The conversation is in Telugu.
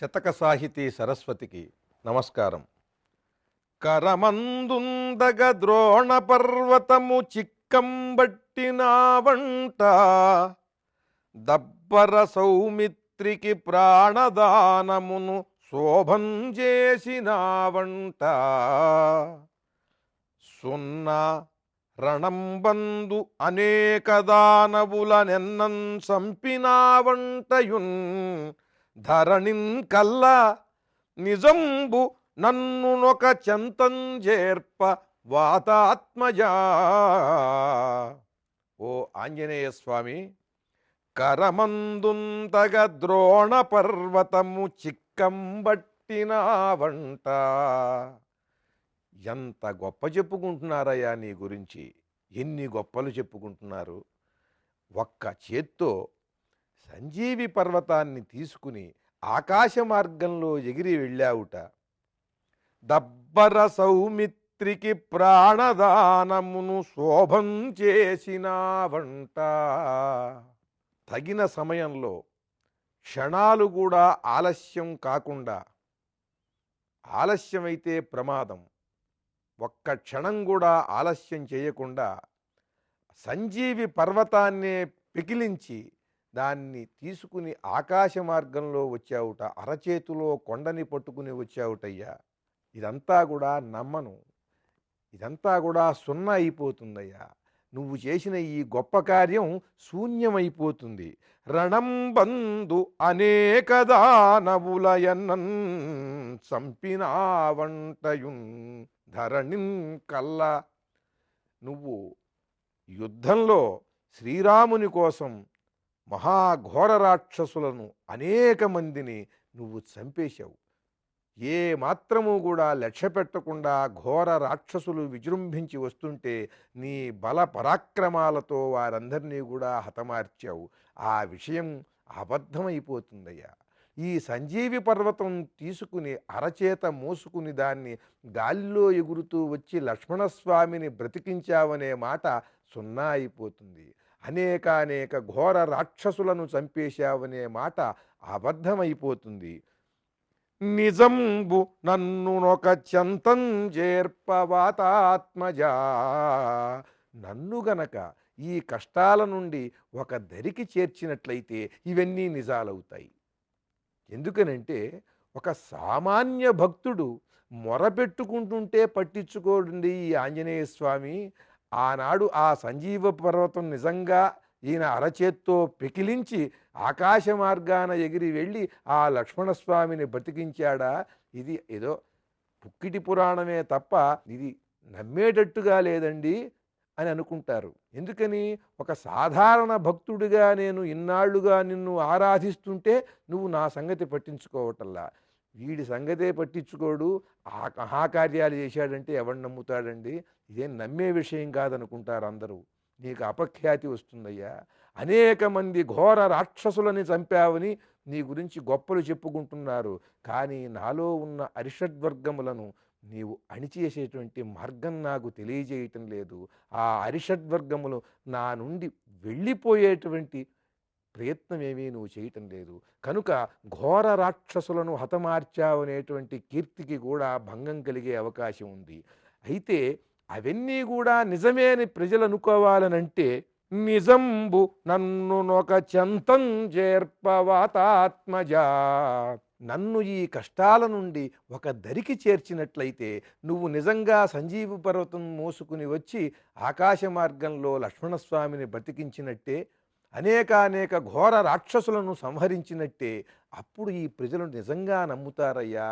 శతక సాహితీ సరస్వతికి నమస్కారం. కరమందుందగ ద్రోణ పర్వతము చిక్కంబట్టిన వంట దబ్బర సౌమిత్రికి ప్రాణదానమును శోభం చేసినావంట సున్న రణంబందు అనేక దానవులనెన్నం సంపినావంటయున్ ధరణిన్ కల్లా నిజంబు నన్నునొక చెంతం చేర్ప వాతాత్మజా. ఓ ఆంజనేయ స్వామి కరమందుంతగ ద్రోణ పర్వతము చిక్కంబట్టినావంట ఎంత గొప్ప చెప్పుకుంటున్నారయ్యా నీ గురించి. ఎన్ని గొప్పలు చెప్పుకుంటున్నారు. ఒక్క చేత్తో సంజీవి పర్వతాన్ని తీసుకుని ఆకాశ మార్గంలో ఎగిరి వెళ్ళావుట. దబ్బర సౌమిత్రికి ప్రాణదానమును శోభం చేసినావంట. తగిన సమయంలో క్షణాలు కూడా ఆలస్యం కాకుండా ఆలస్యమైతే ప్రమాదం. ఒక్క క్షణం కూడా ఆలస్యం చేయకుండా సంజీవి పర్వతాన్నే పికిలించి దాన్ని తీసుకుని ఆకాశ మార్గంలో వచ్చావుట అరచేతిలో కొండని పట్టుకుని వచ్చావుటయ్యా. ఇదంతా కూడా నమ్మను. ఇదంతా కూడా సున్నా అయిపోతుందయ్యా. నువ్వు చేసిన ఈ గొప్ప కార్యం శూన్యమైపోతుంది. రణం బంధు అనేక దానవులయన్నన్ చంపినావంటయున్ ధరణిన్ నువ్వు యుద్ధంలో శ్రీరాముని కోసం మహాఘోర రాక్షసులను అనేక మందిని నువ్వు చంపేశావు. ఏ మాత్రము కూడా లక్ష్య పెట్టకుండా ఘోర రాక్షసులు విజృంభించి వస్తుంటే నీ బల పరాక్రమాలతో వారందరినీ కూడా హతమార్చావు. ఆ విషయం అబద్ధమైపోతుందయ్యా. ఈ సంజీవి పర్వతం తీసుకుని అరచేత మోసుకుని దాన్ని గాలిలో ఎగురుతూ వచ్చి లక్ష్మణస్వామిని బ్రతికించావనే మాట సున్నా అయిపోతుంది. అనేక అనేక ఘోర రాక్షసులను చంపేశావనే మాట అబద్ధమైపోతుంది. నిజంబు నన్ను నొక చంతం చేర్పవాతాత్మజా. నన్ను గనక ఈ కష్టాల నుండి ఒక దరికి చేర్చినట్లయితే ఇవన్నీ నిజాలవుతాయి. ఎందుకనంటే ఒక సామాన్య భక్తుడు మొరపెట్టుకుంటుంటే పట్టించుకోండి ఈ ఆంజనేయ స్వామి. ఆనాడు ఆ సంజీవ పర్వతం నిజంగా ఈయన అరచేత్తో పెకిలించి ఆకాశ మార్గాన ఎగిరి వెళ్ళి ఆ లక్ష్మణస్వామిని బతికించాడా? ఇది ఏదో పుక్కిటి పురాణమే తప్ప ఇది నమ్మేటట్టుగా లేదండి అని అనుకుంటారు. ఎందుకని? ఒక సాధారణ భక్తుడిగా నేను ఇన్నాళ్ళుగా నిన్ను ఆరాధిస్తుంటే నువ్వు నా సంగతి పట్టించుకోవటల్లా వీడి సంగతే పట్టించుకోడు. ఆ మహాకార్యాలు చేశాడంటే ఎవడు నమ్ముతాడండి? ఇదేం నమ్మే విషయం కాదనుకుంటారు అందరూ. నీకు అపఖ్యాతి వస్తుందయ్యా. అనేక మంది ఘోర రాక్షసులని చంపావని నీ గురించి గొప్పలు చెప్పుకుంటున్నారు. కానీ నాలో ఉన్న అరిషడ్వర్గములను నీవు అణిచేసేటువంటి మార్గం నాకు తెలియజేయటం లేదు. ఆ అరిషడ్వర్గములు నా నుండి వెళ్ళిపోయేటువంటి ప్రయత్నమేమీ నువ్వు చేయటం లేదు. కనుక ఘోర రాక్షసులను హతమార్చావనేటువంటి కీర్తికి కూడా భంగం కలిగే అవకాశం ఉంది. అయితే అవన్నీ కూడా నిజమే అని ప్రజలు అనుకోవాలనంటే నిజంబు నన్ను నొక చంతం చేర్పవాతాత్మజా. నన్ను ఈ కష్టాల నుండి ఒక దరికి చేర్చినట్లయితే నువ్వు నిజంగా సంజీవ పర్వతం మోసుకుని వచ్చి ఆకాశ మార్గంలో లక్ష్మణస్వామిని బ్రతికించినట్టే అనేక అనేక ఘోర రాక్షసులను సంహరించినట్టే అప్పుడు ఈ ప్రజలు నిజంగా నమ్ముతారయ్యా.